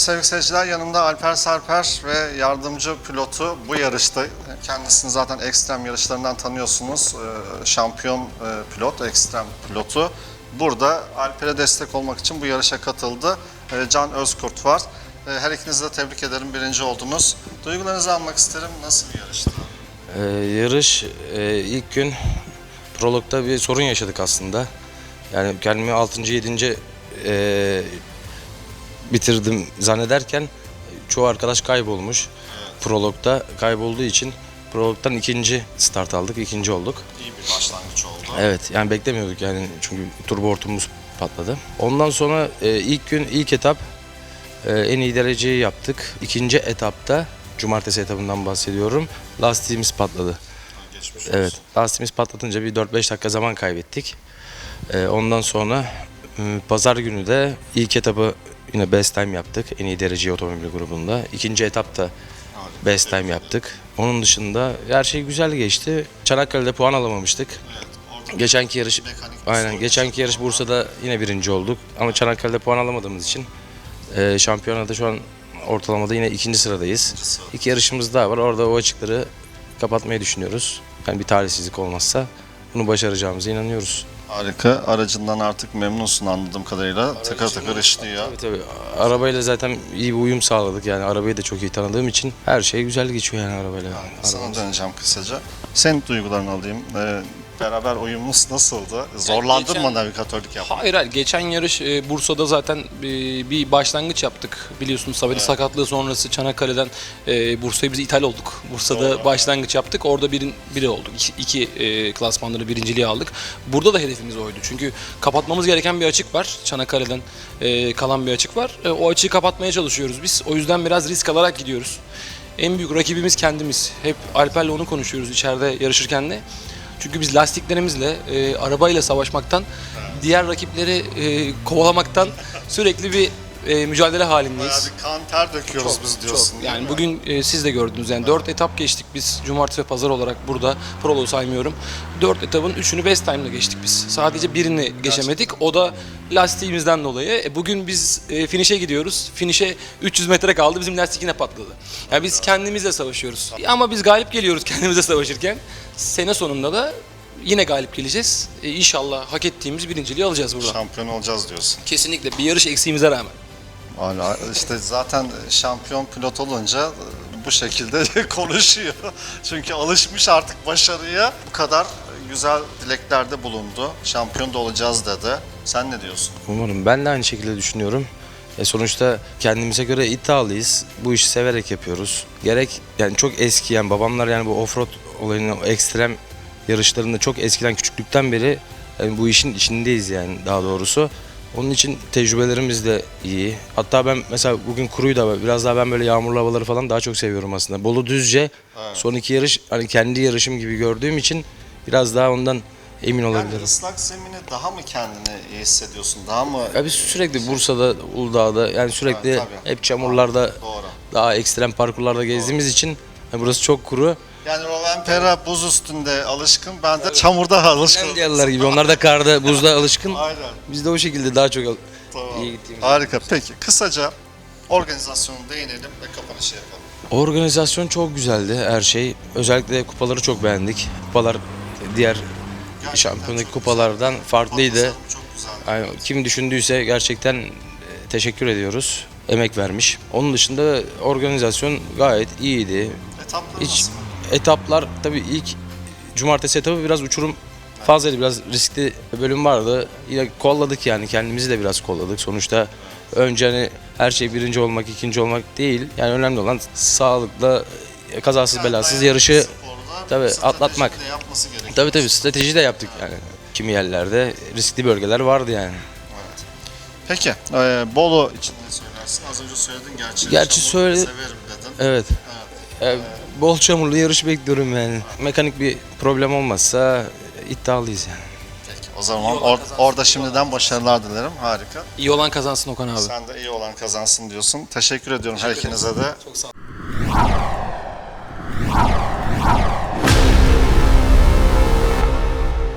sevgili seyirciler yanımda Alper Sarper ve yardımcı pilotu bu yarışta. Kendisini zaten ekstrem yarışlarından tanıyorsunuz. Ee, Şampiyon e, pilot, ekstrem pilotu. Burada Alper'e destek olmak için bu yarışa katıldı. Ee, Can Özkurt var. Ee, Her ikinizi de tebrik ederim. Birinci oldunuz. Duygularınızı almak isterim. Nasıl bir yarıştı? Ee, yarış e, ilk gün prologda bir sorun yaşadık aslında. Yani kendimi 6. 7. E, bitirdim zannederken çoğu arkadaş kaybolmuş. Prologda kaybolduğu için prologdan ikinci start aldık, ikinci olduk. İyi bir başlangıç oldu. Evet yani beklemiyorduk yani çünkü turbo hortumumuz patladı. Ondan sonra e, ilk gün ilk etap e, en iyi dereceyi yaptık. İkinci etapta cumartesi etabından bahsediyorum. Lastiğimiz patladı. Geçmiş Evet lastiğimiz patlatınca bir 4-5 dakika zaman kaybettik. E, ondan sonra e, pazar günü de ilk etabı yine best time yaptık. En iyi dereceyi otomobil grubunda. İkinci etapta best time yaptık. Onun dışında her şey güzel geçti. Çanakkale'de puan alamamıştık. Geçenki yarış aynen geçenki yarış Bursa'da yine birinci olduk ama Çanakkale'de puan alamadığımız için e, şampiyonada şu an ortalamada yine ikinci sıradayız. sırada. İki yarışımız daha var. Orada o açıkları kapatmayı düşünüyoruz. Yani bir talihsizlik olmazsa bunu başaracağımıza inanıyoruz. Harika. Aracından artık memnunsun anladığım kadarıyla. Tıkır tıkır işliyor. Tabii tabii. Arabayla zaten iyi bir uyum sağladık. Yani arabayı da çok iyi tanıdığım için her şey güzel geçiyor yani arabayla. Sana döneceğim kısaca. Senin duygularını alayım. Ee, beraber uyumumuz nasıldı? Zorlandın geçen- mı navigatörlük yapmak? Hayır hayır geçen yarış e, Bursa'da zaten e, bir başlangıç yaptık. Biliyorsunuz Sabri sakatlığı sonrası Çanakkale'den e, Bursa'ya biz ithal olduk. Bursa'da Doğru, başlangıç yaptık. Orada birin, biri olduk. İki, iki e, klasmanları birinciliği aldık. Burada da hedefimiz oydu. Çünkü kapatmamız gereken bir açık var. Çanakkale'den e, kalan bir açık var. E, o açığı kapatmaya çalışıyoruz biz. O yüzden biraz risk alarak gidiyoruz. En büyük rakibimiz kendimiz. Hep Alper'le onu konuşuyoruz içeride yarışırken de. Çünkü biz lastiklerimizle, e, arabayla savaşmaktan, diğer rakipleri e, kovalamaktan sürekli bir e, mücadele Bayağı halindeyiz. bir kan ter döküyoruz biz diyorsun. Çok. Yani bugün e, siz de gördünüz yani 4 etap geçtik biz cumartesi ve pazar olarak burada prolo saymıyorum. 4 etapın 3'ünü best time'la geçtik biz. Sadece birini geçemedik. O da lastiğimizden dolayı. E, bugün biz e, finish'e gidiyoruz. Finish'e 300 metre kaldı. Bizim lastik yine patladı. Yani biz kendimizle savaşıyoruz. Ama biz galip geliyoruz kendimizle savaşırken. Sene sonunda da yine galip geleceğiz. E, inşallah hak ettiğimiz birinciliği alacağız burada. Şampiyon olacağız diyorsun. Kesinlikle bir yarış eksiğimize rağmen. Hala işte zaten şampiyon pilot olunca bu şekilde konuşuyor. Çünkü alışmış artık başarıya. Bu kadar güzel dileklerde bulundu. Şampiyon da olacağız dedi. Sen ne diyorsun? Umarım. Ben de aynı şekilde düşünüyorum. E sonuçta kendimize göre iddialıyız. Bu işi severek yapıyoruz. Gerek yani çok eski yani babamlar yani bu offroad olayını o ekstrem yarışlarında çok eskiden küçüklükten beri yani bu işin içindeyiz yani daha doğrusu. Onun için tecrübelerimiz de iyi. Hatta ben mesela bugün kuruyu da biraz daha ben böyle yağmurlu havaları falan daha çok seviyorum aslında. Bolu Düzce son iki yarış hani kendi yarışım gibi gördüğüm için biraz daha ondan emin olabilirim. Yani ıslak zemini daha mı kendini hissediyorsun? Daha mı? Ya biz sürekli Bursa'da, Uludağ'da yani sürekli Evet, tabii. hep çamurlarda Doğru. daha ekstrem parkurlarda gezdiğimiz için yani burası çok kuru. Yani Rovenpera buz üstünde alışkın, ben de çamurda alışkın. Diğerler gibi onlar da karda, buzda alışkın. Aynen. Biz de o şekilde daha çok al- Tamam. iyi gittiğimiz. Harika. Peki kısaca organizasyonu değinelim ve kapanışı yapalım. Organizasyon çok güzeldi her şey. Özellikle kupaları çok beğendik. Kupalar diğer Gerçekten şampiyonluk çok kupalardan farklıydı. Çok güzel. Kim düşündüyse gerçekten e, teşekkür ediyoruz. Emek vermiş. Onun dışında organizasyon gayet iyiydi. Etaplar Hiç nasıl? Etaplar tabii ilk cumartesi etabı biraz uçurum fazlaydı. Biraz riskli bölüm vardı. Yine kolladık yani kendimizi de biraz kolladık. Sonuçta önce hani her şey birinci olmak, ikinci olmak değil. Yani önemli olan sağlıkla kazasız belasız yarışı tabii atlatmak. Tabii tabii strateji de yaptık yani. Kimi yerlerde riskli bölgeler vardı yani. Peki, e, Bolu için ne söylersin? Az önce söyledin gerçi. Gerçi söyle- Severim dedin. Evet. Evet. E, bol çamurlu yarış bekliyorum yani. Mekanik bir problem olmazsa iddialıyız yani. Peki, o zaman or- orada şimdiden başarılar dilerim. Harika. İyi olan kazansın Okan abi. Sen de iyi olan kazansın diyorsun. Teşekkür ediyorum her ikinize de. Çok sağ ol.